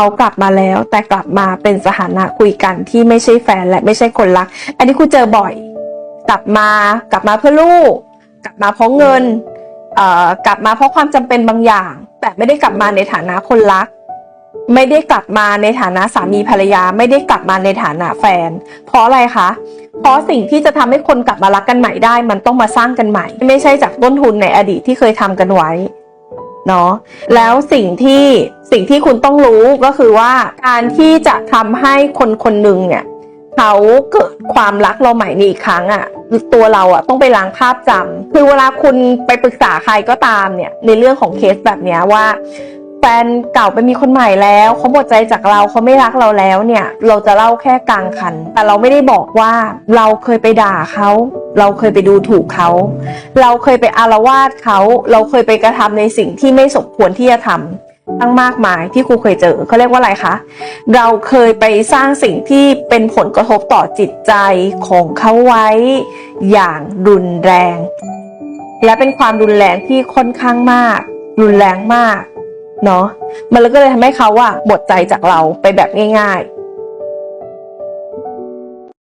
เขากลับมาแล้ว แต่กลับมาเป็นสถานะคุยกันที่ไม่ใช่แฟนและไม่ใช่คนรัก อันนี้คุณเจอบ่อย กลับมากลับมาเพื่อลูก กลับมาเพราะเงินเอ่อกลับมาเพราะความจำเป็นบางอย่าง แต่ไม่ได้กลับมาในฐานะคนรัก ไม่ได้กลับมาในฐานะสามีภรรยา ไม่ได้กลับมาในฐานะแฟน เพราะอะไรคะเพราะสิ่งที่จะทำให้คนกลับมารักกันใหม่ได้ มันต้องมาสร้างกันใหม่ ไม่ใช่จากต้นทุนในอดีตที่เคยทำกันไว้ เนาะแล้วสิ่งที่สิ่งที่คุณต้องรู้ก็คือว่าการที่จะทำให้คนคนหนึ่งเนี่ยเขาเกิดความรักเราใหม่ในอีกครั้งอะ่ะตัวเราอะ่ะต้องไปล้างภาพจำคือเวลาคุณไปปรึกษาใครก็ตามเนี่ยในเรื่องของเคสแบบนี้ว่าแฟนเก่าไปมีคนใหม่แล้วเขาหมดใจจากเราเขาไม่รักเราแล้วเนี่ย เราจะเล่าแค่กลางคัน แต่เราไม่ได้บอกว่าเราเคยไปด่าเขา เราเคยไปดูถูกเขา เราเคยไปอารวาสเขา เราเคยไปกระทำในสิ่งที่ไม่สมควรที่จะทำตั้งมากมายที่ครูเคยเจอเขาเรียกว่าอะไรคะ เราเคยไปสร้างสิ่งที่เป็นผลกระทบต่อจิตใจของเขาไว้ อย่างรุนแรง และเป็นความรุนแรงที่ค่อนข้างมาก รุนแรงมากเนาะมันก็เลยทำให้เขาอะหมดใจจากเราไปแบบง่าย ๆ